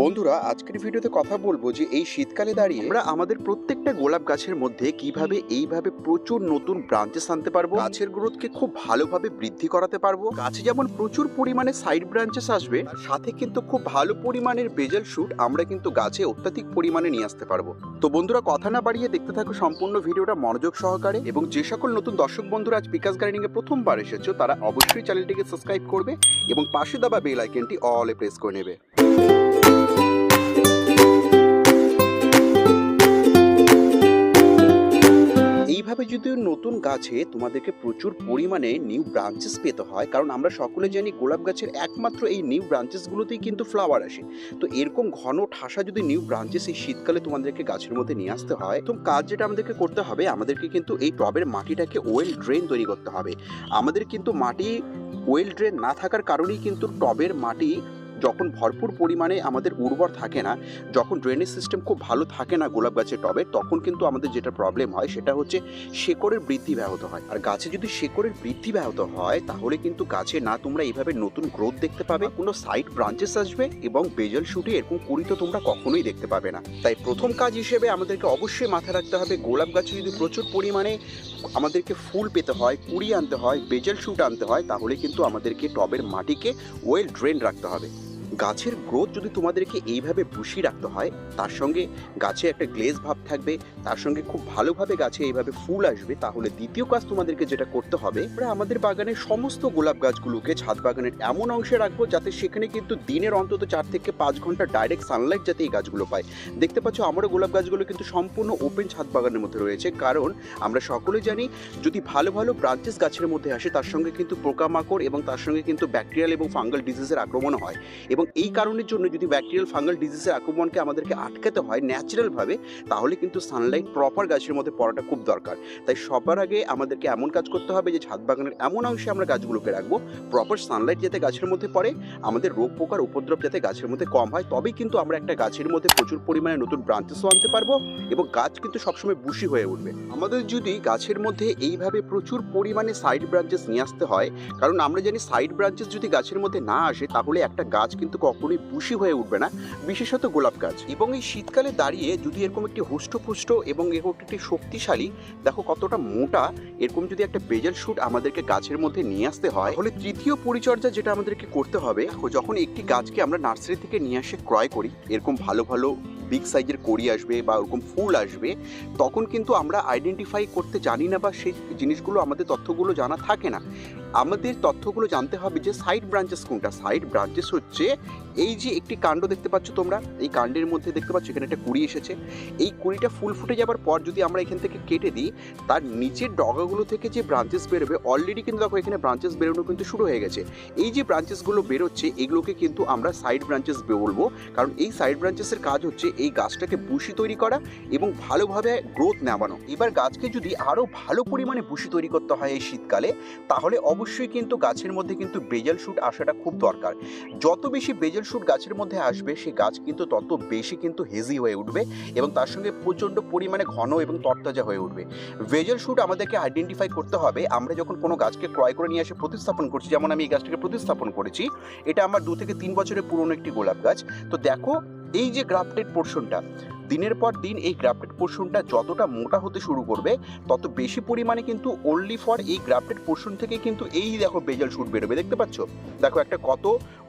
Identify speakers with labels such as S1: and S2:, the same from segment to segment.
S1: বন্ধুরা, আজকের ভিডিওতে কথা বলব যে এই শীতকালে দাঁড়িয়ে আমরা আমাদের প্রত্যেকটা গোলাপ গাছের মধ্যে কীভাবে, এইভাবে প্রচুর নতুন ব্রাঞ্চেস আনতে পারব, গাছের গ্রোথকে খুব ভালোভাবে বৃদ্ধি করাতে পারব। গাছে যেমন প্রচুর পরিমাণে সাইড ব্রাঞ্চেস আসবে সাথে কিন্তু খুব ভালো পরিমাণের বেজেল শুট আমরা কিন্তু গাছে অত্যাধিক পরিমাণে নিয়ে আসতে পারব। তো বন্ধুরা, কথা না বাড়িয়ে দেখতে থাকো সম্পূর্ণ ভিডিওটা মনোযোগ সহকারে এবং যে সকল নতুন দর্শক বন্ধুরা আজ বিকাশ গার্ডেনিং এ প্রথমবার এসেছ, তারা অবশ্যই চ্যানেলটিকে সাবস্ক্রাইব করবে এবং পাশে দাবা বেল আইকনটি অলে প্রেস করে নেবে। এইভাবে যদি নতুন গাছে তোমাদেরকে প্রচুর পরিমাণে নিউ ব্রাঞ্চেস পেতে হয়, কারণ আমরা সকলে জানি গোলাপ গাছের একমাত্র এই নিউ ব্রাঞ্চেসগুলোতেই কিন্তু ফ্লাওয়ার আসে। তো এরকম ঘন ঠাসা যদি নিউ ব্রাঞ্চেস এই শীতকালে তোমাদেরকে গাছের মধ্যে নিয়ে আসতে হয়, তো কাজ যেটা আমাদেরকে করতে হবে, আমাদেরকে কিন্তু এই টবের মাটিটাকে ওয়েল ড্রেন তৈরি করতে হবে। আমাদের কিন্তু মাটি ওয়েল ড্রেন না থাকার কারণেই কিন্তু টবের মাটি যখন ভরপুর পরিমাণে আমাদের উর্বর থাকে না, যখন ড্রেনেজ সিস্টেম খুব ভালো থাকে না গোলাপ গাছের টবে, তখন কিন্তু আমাদের যেটা প্রবলেম হয় সেটা হচ্ছে শেকড়ের বৃদ্ধি ব্যাহত হয়। আর গাছে যদি শেকড়ের বৃদ্ধি ব্যাহত হয়, তাহলে কিন্তু গাছে না তোমরা এইভাবে নতুন গ্রোথ দেখতে পাবে, কোনো সাইড ব্রাঞ্চেস আসবে এবং বেজল শুটে এরকম কুড়ি তো তোমরা কখনোই দেখতে পাবে না। তাই প্রথম কাজ হিসেবে আমাদেরকে অবশ্যই মাথায় রাখতে হবে, গোলাপ গাছে যদি প্রচুর পরিমাণে আমাদেরকে ফুল পেতে হয়, কুড়ি আনতে হয়, বেজল শুট আনতে হয়, তাহলে কিন্তু আমাদেরকে টবের মাটিকে ওয়েল ড্রেন রাখতে হবে। গাছের গ্রোথ যদি তোমাদেরকে এইভাবে বুশি রাখতে হয়, তার সঙ্গে গাছে একটা গ্লেজ ভাব থাকবে, তার সঙ্গে খুব ভালোভাবে গাছে এইভাবে ফুল আসবে, তাহলে দ্বিতীয় কাজ তোমাদেরকে যেটা করতে হবে, আমরা আমাদের বাগানের সমস্ত গোলাপ গাছগুলোকে ছাদ বাগানের এমন অংশে রাখব যাতে সেখানে কিন্তু দিনের অন্তত চার থেকে পাঁচ ঘণ্টা ডাইরেক্ট সানলাইট যাতে এই গাছগুলো পায়। দেখতে পাচ্ছ, আমারও গোলাপ গাছগুলো কিন্তু সম্পূর্ণ ওপেন ছাদ বাগানের মধ্যে রয়েছে, কারণ আমরা সকলে জানি যদি ভালো ভালো ব্রাঞ্চেস গাছের মধ্যে আসে, তার সঙ্গে কিন্তু পোকামাকড় এবং তার সঙ্গে কিন্তু ব্যাকটেরিয়াল এবং ফাঙ্গাল ডিজিজের আক্রমণ হয়। এবং এই কারণের জন্য যদি ব্যাকটেরিয়াল ফাঙ্গাল ডিজিজের আক্রমণকে আমাদেরকে আটকাতে হয় ন্যাচারালভাবে তাহলে কিন্তু সানলাইট প্রপার গাছের মধ্যে পড়াটা খুব দরকার। তাই সবার আগে আমাদেরকে এমন কাজ করতে হবে যে ছাদ বাগানের এমন অংশে আমরা গাছগুলোকে রাখব প্রপার সানলাইট যাতে গাছের মধ্যে পড়ে, আমাদের রোগ পোকার উপদ্রব যাতে গাছের মধ্যে কম হয়, তবেই কিন্তু আমরা একটা গাছের মধ্যে প্রচুর পরিমাণে নতুন ব্রাঞ্চেসও আনতে পারব এবং গাছ কিন্তু সবসময় বুশি হয়ে উঠবে। আমাদের যদি গাছের মধ্যে এইভাবে প্রচুর পরিমাণে সাইড ব্রাঞ্চেস নিয়ে আসতে হয়, কারণ আমরা জানি সাইড ব্রাঞ্চেস যদি গাছের মধ্যে না আসে, তাহলে একটা গাছ কিন্তু কখনোই বুশি হয়ে উঠবে না, বিশেষত গোলাপ গাছ। এবং এই শীতকালে দাঁড়িয়ে যদি এরকম একটি হুষ্টপুষ্ট এবং এরকম একটি শক্তিশালী, দেখো কতটা মোটা, এরকম যদি একটা বেজেল শুট আমাদেরকে গাছের মধ্যে নিয়ে আসতে হয়, তাহলে তৃতীয় পরিচর্যা যেটা আমাদেরকে করতে হবে যখন একটি গাছকে আমরা নার্সারি থেকে নিয়ে আসে ক্রয় করি, এরকম ভালো ভালো বিগ সাইজের কড়ি আসবে বা ওরকম ফুল আসবে, তখন কিন্তু আমরা আইডেন্টিফাই করতে জানি না বা সেই জিনিসগুলো আমাদের তথ্যগুলো জানা থাকে না। আমাদের তথ্যগুলো জানতে হবে যে সাইড ব্রাঞ্চেস কোনটা? সাইড ব্রাঞ্চেস হচ্ছে এই যে একটি কাণ্ড দেখতে পাচ্ছ তোমরা, এই কাণ্ডের মধ্যে দেখতে পাচ্ছ এখানে একটা কুড়ি এসেছে। এই কুড়িটা ফুল ফুটে যাবার পর যদি আমরা এখান থেকে কেটে দিই, তার নিচের ডগাগুলো থেকে যে ব্রাঞ্চেস বেরোবে অলরেডি কিন্তু দেখো এখানে ব্রাঞ্চেস বেরোনো কিন্তু শুরু হয়ে গেছে। এই যে ব্রাঞ্চেসগুলো বেরোচ্ছে, এগুলোকে কিন্তু আমরা সাইড ব্রাঞ্চেস বলব। কারণ এই সাইড ব্রাঞ্চেসের কাজ হচ্ছে এই গাছটাকে বুশি তৈরি করা এবং ভালোভাবে গ্রোথ নেওয়ানো এবার গাছকে যদি আরও ভালো পরিমাণে বুশি তৈরি করতে হয় এই শীতকালে, তাহলে অবশ্যই কিন্তু গাছের মধ্যে কিন্তু বেজল শুট আসাটা খুব দরকার। যত বেশি বেজল শুট গাছের মধ্যে আসবে সেই গাছ কিন্তু তত বেশি কিন্তু হেজি হয়ে উঠবে এবং তার সঙ্গে প্রচণ্ড পরিমাণে ঘন এবং তরতাজা হয়ে উঠবে। ভেজল শুট আমাদেরকে আইডেন্টিফাই করতে হবে। আমরা যখন কোনো গাছকে ক্রয় করে নিয়ে এসে প্রতিস্থাপন করছি, যেমন আমি এই গাছটাকে প্রতিস্থাপন করেছি, এটা আমার দু থেকে তিন বছরের পুরনো একটি গোলাপ গাছ। তো দেখো এই যে গ্রাফটেড পোর্শনটা, দিনের পর দিন এই গ্রাফটেড পোর্শনটা যতটা মোটা হতে শুরু করবে, তত বেশি পরিমাণে কিন্তু ওনলি ফর এই গ্রাফটেড পোর্শন থেকে কিন্তু এই দেখো বেজল শুট বেরোবে, দেখতে পাচ্ছ? দেখো একটা কত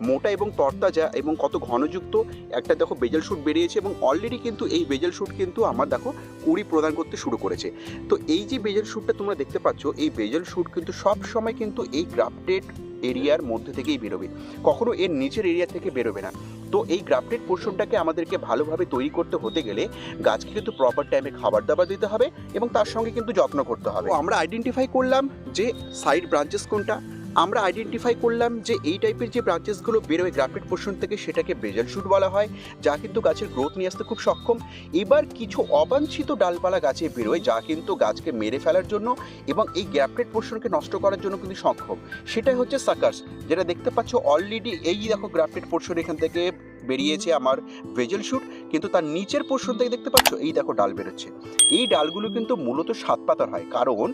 S1: মোটা এবং তরতাজা এবং কত ঘনযুক্ত একটা দেখো বেজাল শুট বেরিয়েছে এবং অলরেডি কিন্তু এই বেজল শুট কিন্তু আমার দেখো কুড়ি প্রদান করতে শুরু করেছে। তো এই যে বেজল শুটটা তোমরা দেখতে পাচ্ছ, এই বেজল শুট কিন্তু সব সময় কিন্তু এই গ্রাফটেড এরিয়ার মধ্যে থেকেই বেরোবে। কখনো এর নিচের এরিয়া থেকে বেরোবে না। তো এই গ্রাফটেড পোর্শনটাকে আমাদেরকে ভালোভাবে তৈরি করতে হতে গেলে গাছকে কিন্তু প্রপার টাইমে খাবার দাবার দিতে হবে এবং তার সঙ্গে কিন্তু যত্ন করতে হবে। আমরা আইডেন্টিফাই করলাম যে সাইড ব্রাঞ্চেস কোনটা আমরা আইডেন্টিফাই করলাম যে এই টাইপের যে ব্রাঞ্চেসগুলো বেরোয় গ্রাফিট পোর্শন থেকে সেটাকে ব্রেজাল শুট বলা হয়, যা কিন্তু গাছের গ্রোথ নিয়ে আসতে খুব সক্ষম। এবার কিছু অবাঞ্ছিত ডালপালা গাছে বেরোয়, যা কিন্তু গাছকে মেরে ফেলার জন্য এবং এই গ্রাফটেড পোর্শনকে নষ্ট করার জন্য কিন্তু সক্ষম। সেটাই হচ্ছে সাকার্স যেটা দেখতে পাচ্ছ অলরেডি এই দেখো গ্রাফটেড পোর্শন এখান থেকে বেরিয়েছে আমার ভেজেল শুট, কিন্তু তার নিচের পোর্শন থেকে দেখতে পাচ্ছ, এই দেখো ডাল বেরোচ্ছে। এই ডালগুলো কিন্তু মূলত সাত পাতার হয়, কারণ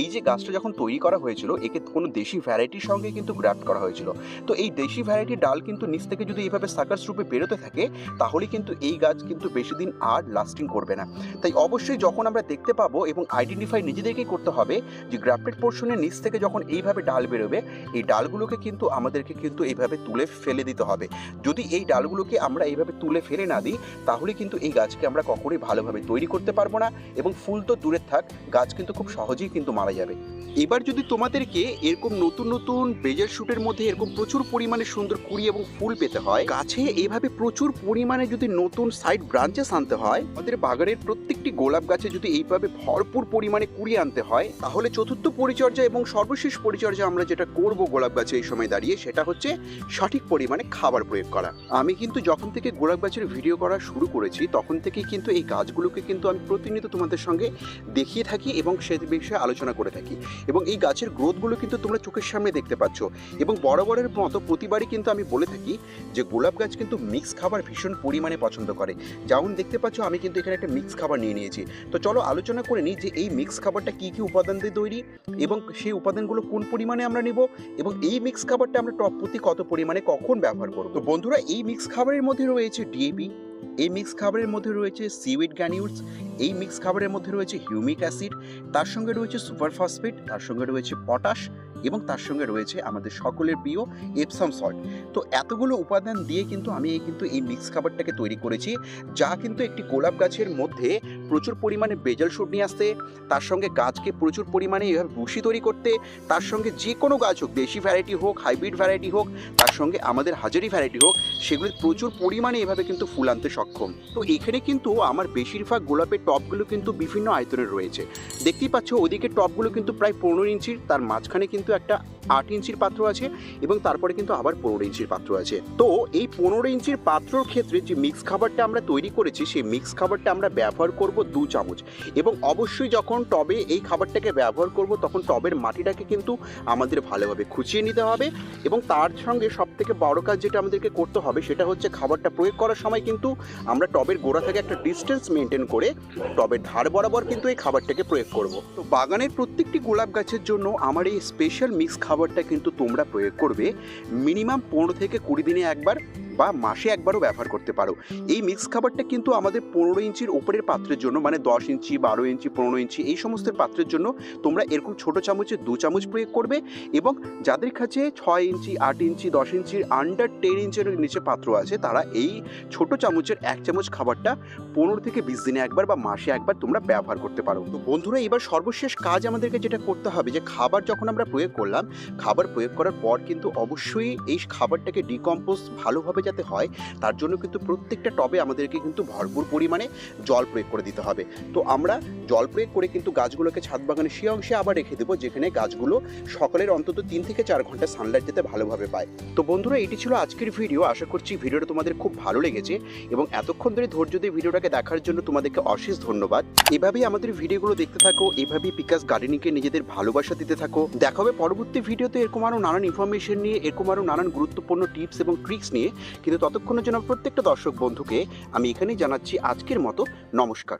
S1: এই যে গাছটা যখন তৈরি করা হয়েছিল, একে কোনো দেশি ভ্যারাইটির সঙ্গে কিন্তু গ্রাফট করা হয়েছিল। তো এই দেশি ভ্যারাইটির ডাল কিন্তু নিচ থেকে যদি এইভাবে সাকার্স রূপে বেরোতে থাকে, তাহলে কিন্তু এই গাছ কিন্তু বেশি দিন আর লাস্টিং করবে না। তাই অবশ্যই যখন আমরা দেখতে পাবো এবং আইডেন্টিফাই নিজেদেরকেই করতে হবে যে গ্রাফটেড পোর্শনের নিচ থেকে যখন এইভাবে ডাল বেরোবে, এই ডালগুলোকে কিন্তু আমাদেরকে কিন্তু এইভাবে তুলে ফেলে দিতে হবে। যদি এই ডালগুলোকে আমরা এইভাবে তুলে ফেলে না দিই, তাহলে কিন্তু এই গাছকে আমরা কখনোই ভালোভাবে তৈরি করতে পারব না এবং ফুল তো দূরে থাক, গাছ কিন্তু খুব সহজেই কিন্তু মারা যাবে। এবার যদি তোমাদেরকে এরকম নতুন নতুন বেজার শুটের মধ্যে এরকম প্রচুর পরিমাণে সুন্দর কুড়ি এবং ফুল পেতে হয়, গাছে এভাবে প্রচুর পরিমাণে যদি নতুন সাইড ব্রাঞ্চেস আনতে হয়, আমাদের বাগানের প্রত্যেকটি গোলাপ গাছে যদি এইভাবে ভরপুর পরিমাণে কুড়ি আনতে হয়, তাহলে চতুর্থ পরিচর্যা এবং সর্বশেষ পরিচর্যা আমরা যেটা করব গোলাপ গাছে এই সময় দাঁড়িয়ে, সেটা হচ্ছে সঠিক পরিমাণে খাবার প্রয়োগ করা। আমি কিন্তু যখন থেকে গোলাপ গাছের ভিডিও করা শুরু করেছি, তখন থেকেই কিন্তু এই গাছগুলোকে কিন্তু আমি প্রতিনিয়ত তোমাদের সঙ্গে দেখিয়ে থাকি এবং সে বিষয়ে আলোচনা করে থাকি। এবং এই গাছের গ্রোথগুলো কিন্তু তোমরা চোখের সামনে দেখতে পাচ্ছ। এবং বরাবরের মতো প্রতিবারই কিন্তু আমি বলে থাকি যে, গোলাপ গাছ কিন্তু মিক্স খাবার ভীষণ পরিমাণে পছন্দ করে। যেমন দেখতে পাচ্ছ, আমি কিন্তু এখানে একটা মিক্স খাবার নিয়ে নিয়েছি। তো চলো আলোচনা করে নিই যে, এই মিক্স খাবারটা কী কী উপাদান দিয়ে তৈরি এবং সেই উপাদানগুলো কোন পরিমাণে আমরা নেব এবং এই মিক্স খাবারটা আমরা টপ প্রতি কত পরিমাণে কখন ব্যবহার করব। তো বন্ধুরা, এই মিক্স খাবারের মধ্যে রয়েছে ডিএপি এই মিক্স খাবারের মধ্যে রয়েছে সিউইড গ্যানিউলস এই মিক্স খাবারের মধ্যে রয়েছে হিউমিক অ্যাসিড তার সঙ্গে রয়েছে সুপার ফসফেট তার সঙ্গে রয়েছে পটাশ এবং তার সঙ্গে রয়েছে আমাদের সকলের প্রিয় এপসাম সল্ট তো এতগুলো উপাদান দিয়ে কিন্তু আমি কিন্তু এই মিক্স খাবারটাকে তৈরি করেছি, যা কিন্তু একটি গোলাপ গাছের মধ্যে প্রচুর পরিমাণে বেজাল শুট নিয়ে আসতে, তার সঙ্গে গাছকে প্রচুর পরিমাণে এভাবে ভুসি তৈরি করতে, তার সঙ্গে যে কোনো গাছ হোক, দেশি ভ্যারাইটি হোক হাইব্রিড ভ্যারাইটি হোক, তার সঙ্গে আমাদের হাজারি ভ্যারাইটি হোক, সেগুলি প্রচুর পরিমাণে এভাবে কিন্তু ফুল আনতে সক্ষম। তো এখানে কিন্তু আমার বেশিরভাগ গোলাপের টপগুলো কিন্তু বিভিন্ন আয়তনের রয়েছে। দেখতেই পাচ্ছ, ওদিকে টপগুলো কিন্তু প্রায় পনেরো ইঞ্চির, তার মাঝখানে কিন্তু একটা আট ইঞ্চির পাত্র আছে এবং তারপরে কিন্তু আবার পনেরো ইঞ্চির পাত্র আছে। তো এই পনেরো ইঞ্চির পাত্রর ক্ষেত্রে যে মিক্স খাবারটা আমরা তৈরি করেছি, সেই মিক্স খাবারটা আমরা ব্যবহার করব দু চামচ। এবং অবশ্যই যখন টবে এই খাবারটাকে ব্যবহার করব, তখন টবের মাটিটাকে কিন্তু আমাদের ভালোভাবে খুঁচিয়ে নিতে হবে এবং তার সঙ্গে সব থেকে বড় কাজ যেটা আমাদেরকে করতে হবে, সেটা হচ্ছে খাবারটা প্রয়োগ করার সময় কিন্তু আমরা টবের গোড়া থেকে একটা ডিস্টেন্স মেনটেন করে টবের ধার বরাবর কিন্তু এই খাবারটাকে প্রয়োগ করব। তো বাগানের প্রত্যেকটি গোলাপ গাছের জন্য আমার এই স্পেশাল মিক্স খাবারটা কিন্তু তোমরা প্রয়োগ করবে। মিনিমাম পনেরো থেকে কুড়ি দিনে একবার বা মাসে একবারও ব্যবহার করতে পারো। এই মিক্স খাবারটা কিন্তু আমাদের পনেরো ইঞ্চির ওপরের পাত্রের জন্য মানে দশ ইঞ্চি, বারো ইঞ্চি, পনেরো ইঞ্চি, এই সমস্ত পাত্রের জন্য তোমরা এরকম ছোট চামচে দু চামচ প্রয়োগ করবে এবং যাদের কাছে ছয় ইঞ্চি, আট ইঞ্চি, দশ ইঞ্চির আন্ডার টেন ইঞ্চের নিচে পাত্র আছে, তারা এই ছোট চামচের এক চামচ খাবারটা পনেরো থেকে বিশ দিনে একবার বা মাসে একবার তোমরা ব্যবহার করতে পারো। তো বন্ধুরা, এবার সর্বশেষ কাজ আমাদেরকে যেটা করতে হবে যে খাবার যখন আমরা প্রয়োগ করলাম, খাবার প্রয়োগ করার পর কিন্তু অবশ্যই এই খাবারটাকে ডিকম্পোজ ভালোভাবে যাতে হয়, তার জন্য কিন্তু প্রত্যেকটা টবে আমাদেরকে কিন্তু ভরপুর পরিমাণে জল প্রয়োগ করে দিতে হবে। তো আমরা জল প্রয়োগ করে কিন্তু গাছগুলোকে ছাদ বাগানে সে অংশে আবার রেখে দেবো, যেখানে গাছগুলো সকালের অন্তত তিন থেকে চার ঘণ্টা সানলাইট যাতে ভালোভাবে পায়। তো বন্ধুরা, এটি ছিল আজকের ভিডিও আশা করছি ভিডিওটা তোমাদের খুব ভালো লেগেছে এবং এতক্ষণ ধরে ধৈর্য দিয়ে ভিডিওটাকে দেখার জন্য তোমাদেরকে অশেষ ধন্যবাদ। এভাবেই আমাদের ভিডিওগুলো দেখতে থাকো, এভাবেই পিকাস গার্ডেনিংকে নিজেদের ভালোবাসা দিতে থাকো। দেখা হবে পরবর্তী ভিডিওতে এরকম আরও নানান ইনফরমেশন নিয়ে, এরকম আরও নানান গুরুত্বপূর্ণ টিপস এবং ট্রিক্স নিয়ে। কিন্তু ততক্ষণের জন্য প্রত্যেকটা দর্শক বন্ধুকে আমি এখানেই জানাচ্ছি আজকের মতো নমস্কার।